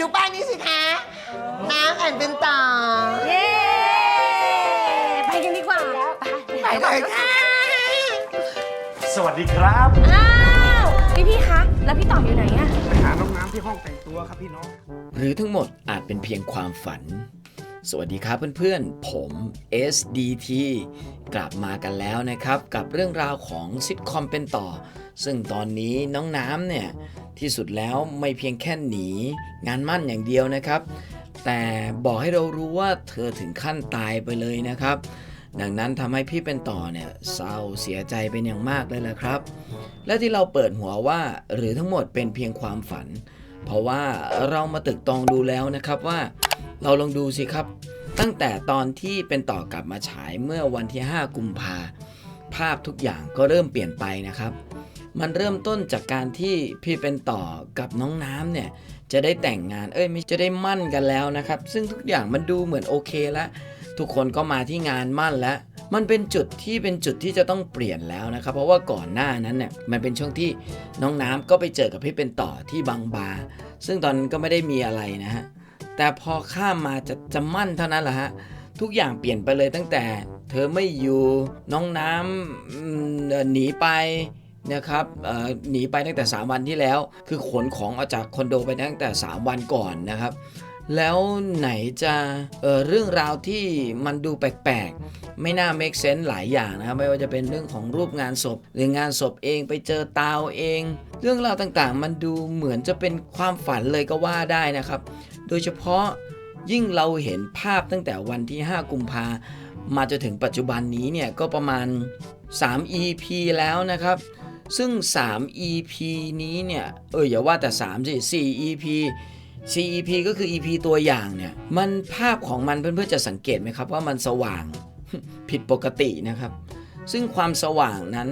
ดูป้ายนี้สิคะน้ำแอนเป็นต่อเย้ ไปกันดีกว่าไปเลยค่ะ สวัสดีครับอ้าวพี่พี่คะ แล้วพี่ต่ออยู่ไหนอะ ไปหาน้องน้ำที่ห้องแต่งตัวครับพี่น้อง หรือทั้งหมดอาจเป็นเพียงความฝัน สวัสดีครับเพื่อนๆ ผม SDT กลับมากันแล้วนะครับ กับเรื่องราวของซิทคอมเป็นต่อ ซึ่งตอนนี้น้องน้ำเนี่ย ที่สุดแล้วไม่เพียงแค่หนี งานมั่นอย่างเดียวนะครับ แต่บอกให้เรารู้ว่าเธอถึงขั้นตายไปเลยนะครับ ดังนั้นทำให้พี่เป็นต่อเนี่ยเศร้าเสียใจเป็นอย่างมากเลยแหละครับ และที่เราเปิดหัวว่าหรือทั้งหมดเป็นเพียงความฝัน เพราะว่าเรามาตึกตองดูแล้วนะครับว่า เราลองดูสิครับ ตั้งแต่ตอนที่เป็นต่อกลับมาฉายเมื่อวันที่ 5 กุมภาภาพทุกอย่างก็เริ่มเปลี่ยนไปนะครับ มันเริ่มต้นจากการที่พี่เป็นต่อกับน้องน้ำเนี่ยจะได้แต่งงานเอ้ยไม่จะได้มั่นกันแล้วนะครับ ซึ่งทุกอย่างมันดูเหมือนโอเคแล้วทุกคนก็มาที่งานมั่นแล้วมันเป็นจุดที่เป็นจุดที่จะต้องเปลี่ยนแล้วนะครับ เพราะว่าก่อนหน้านั้นเนี่ยมันเป็นช่วงที่น้องน้ำก็ไปเจอกับพี่เป็นต่อที่บางบา ซึ่งตอนนั้นก็ไม่ได้มีอะไรนะฮะ แต่พอข้ามมาจะจะมั่นเท่านั้นแหละฮะทุกอย่างเปลี่ยนไปเลยตั้งแต่ เธอไม่อยู่น้องน้ำหนีไปนะครับหนีไปตั้งแต่ 3 วันที่แล้ว คือขนของออกจากคอนโดไปตั้งแต่ 3 วันก่อนนะครับ แล้วไหนจะเเรื่องราวที่มันดูแปลกๆ ไม่น่า make sense หลายอย่างนะครับ ไม่ว่าจะเป็นเรื่องของรูปงานศพ หรืองานศพเองไปเจอตาวเอง เรื่องราวต่างๆ มันดูเหมือนจะเป็นความฝันเลยก็ว่าได้นะครับ โดยเฉพาะยิ่งเราเห็นภาพตั้งแต่วันที่ 5 กุมภามาจนถึงปัจจุบันนี้เนี่ยก็ประมาณ 3 EP แล้วนะครับ ซึ่ง 3 EP นี้เนี่ยเอออย่าว่าแต่ 3 สิ 4 EP 4 EP ก็คือ EP ตัวอย่างเนี่ยมันภาพของมันเพื่อนๆจะสังเกตไหมครับว่ามันสว่างผิดปกตินะครับ ซึ่งความสว่างนั้น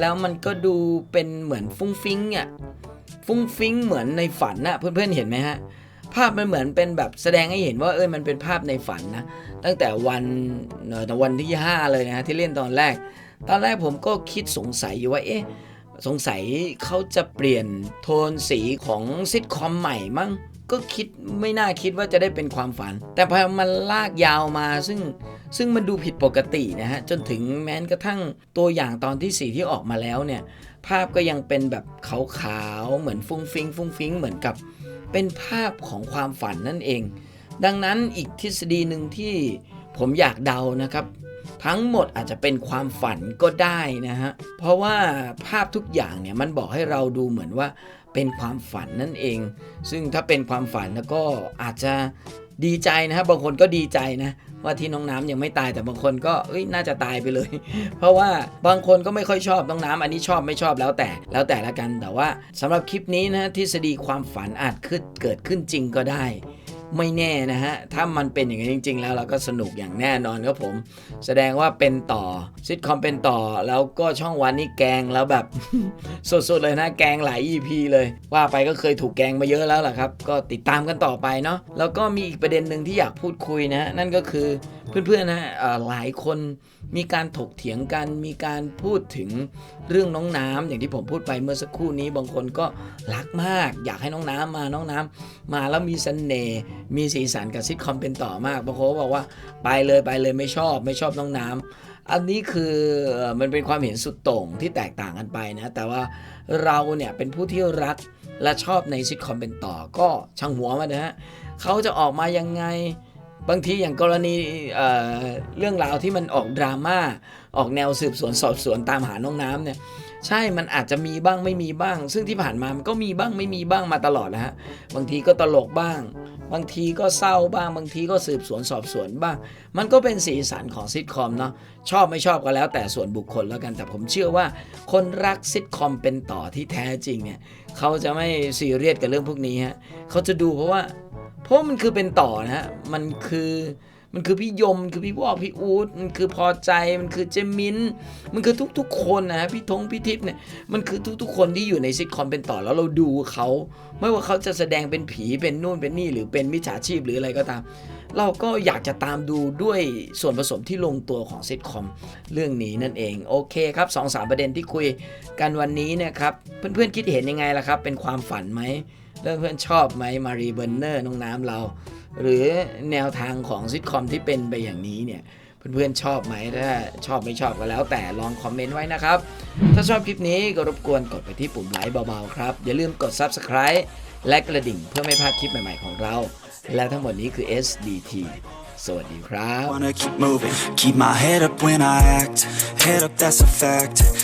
แล้วมันก็ดูเป็นเหมือนฟุ้งฟิ้งอะฟุ้งฟิ้งเหมือนในฝันนะเพื่อนๆเห็นไหมฮะ ภาพมันเหมือนเป็นแบบแสดงให้เห็นว่าเออมันเป็นภาพในฝันนะตั้งแต่วันเอ่อวันที่ 5 เลยนะฮะที่เล่นตอนแรก ตอนแรกผมก็คิดสงสัยอยู่ว่าเอ๊ะสงสัยเขาจะเปลี่ยนโทนสีของซิทคอมใหม่มั้งก็คิดไม่น่าคิดว่าจะได้เป็นความฝัน แต่พอมันลากยาวมาซึ่งซึ่งมันดูผิดปกตินะฮะ จนถึงแม้กระทั่งตัวอย่างตอนที่ 4 ที่ออกมาแล้วเนี่ย ภาพก็ยังเป็นแบบขาวๆ เหมือนฟุ้งฟิ้งฟุ้งฟิ้งเหมือนกับ เป็นภาพของความฝันนั่นเอง ดังนั้นอีกทฤษฎีหนึ่งที่ผมอยากเดานะครับ ทั้งหมดอาจจะเป็นความฝันก็ได้นะฮะเพราะว่าภาพทุกอย่างเนี่ยมันบอกให้เราดูเหมือนว่าเป็นความฝันนั่นเอง ซึ่งถ้าเป็นความฝันแล้วก็อาจจะ ดีใจนะครับบางคนก็ดีใจนะว่าที่น้องน้ำยังไม่ตายแต่บางคนก็เอ้ยน่าจะตายไปเลย เพราะว่าบางคนก็ไม่ค่อยชอบน้องน้ำอันนี้ชอบไม่ชอบแล้วแต่แล้วแต่ละกัน แต่ว่าสำหรับคลิปนี้นะทฤษฎีความฝันอาจขึ้นเกิดขึ้นจริงก็ได้ ไม่แน่นะฮะ ถ้ามันเป็นอย่างนี้จริง ๆ แล้วเราก็สนุกอย่างแน่นอนครับผม แสดงว่าเป็นต่อซิทคอมเป็นต่อแล้วก็ช่องวันนี่แกงแล้วแบบ สดๆเลยนะ แกงหลาย EP เลย ว่าไปก็เคยถูกแกงมาเยอะแล้วล่ะครับ ก็ติดตามกันต่อไปเนาะแล้วก็มีอีกประเด็นหนึ่งที่อยากพูดคุยนะฮะนั่นก็คือเพื่อนๆนะะเอ่อหลายคนมีการถกเถียงกันมีการพูดถึงเรื่องน้องน้ำอย่างที่ผมพูดไปเมื่อสักครู่นี้ บางคนก็รักมาก อยากให้น้องน้ำมาน้องน้ำมาแล้วมีเสน่ห์มีสีสันกับซิทคอมเป็นต่อมากบางคนบอกว่าไปเลยไปเลยไม่ชอบไม่ชอบน้องน้ำอันนี้คือมันเป็นความเห็นสุดโต่งที่แตกต่างกันไปนะ แต่ว่าเราเนี่ยเป็นผู้ที่รักและชอบในซิทคอมเป็นต่อก็ช่างหัวมานะฮะเขาจะออกมายังไง บางทีอย่างกรณีเเรื่องราวที่มันออกดราม่าออกแนวสืบสวนสอบสวนตามหาน้องน้ำเนี่ยใช่มันอาจจะมีบ้างไม่มีบ้าง ซึ่งที่ผ่านมามันก็มีบ้างไม่มีบ้างมาตลอดนะฮะบางทีก็ตลกบ้าง บางทีก็เศร้าบ้าง บางทีก็สืบสวนสอบสวนบ้าง มันก็เป็นสีสันของซิทคอมเนาะชอบไม่ชอบก็แล้วแต่ส่วนบุคคลแล้วกันแต่ผมเชื่อว่า คนรักซิทคอมเป็นต่อที่แท้จริงเนี่ยเขาจะไม่ซีเรียสกับเรื่องพวกนี้ฮะเขาจะดูเพราะว่า เพราะมันคือเป็นต่อนะฮะ มันคือมันคือพี่ยม คือพี่วอกพี่อู๊ดมันคือพอใจ มันคือเจมิน มันคือทุกๆ คนนะฮะพี่ทงพี่ทิพย์เนี่ย มันคือทุกๆ คนที่อยู่ในซิทคอมเป็นต่อแล้วเราดูเขา ไม่ว่าเขาจะแสดงเป็นผี เป็นนู่น เป็นนี่ หรือเป็นมิจฉาชีพหรืออะไรก็ตาม เราก็อยากจะตามดูด้วยส่วนผสมที่ลงตัวของซิทคอมเรื่องนี้นั่นเอง โอเคครับสองสามประเด็นที่คุยกันวันนี้นี่ยครับ เพื่อนๆคิดเห็นยังไงล่ะครับ เป็นความฝันไหม แล้วเพื่อนชอบไหมมารีเบอร์เนอร์น้องน้ำเรา หรือแนวทางของซิทคอมที่เป็นไปอย่างนี้เนี่ยเพื่อนๆชอบไหมถ้าชอบไม่ชอบก็แล้ว แต่ลองคอมเมนต์ไว้นะครับ ถ้าชอบคลิปนี้ก็รบกวนกดไปที่ปุ่มไลค์เบาๆครับ อย่าลืมกด Subscribe และกระดิ่งเพื่อไม่พลาดคลิปใหม่ๆของเรา และทั้งหมดนี้คือ SDT สวัสดีครับ Wanna keep moving, keep my head up when I act. Head up, that's a fact.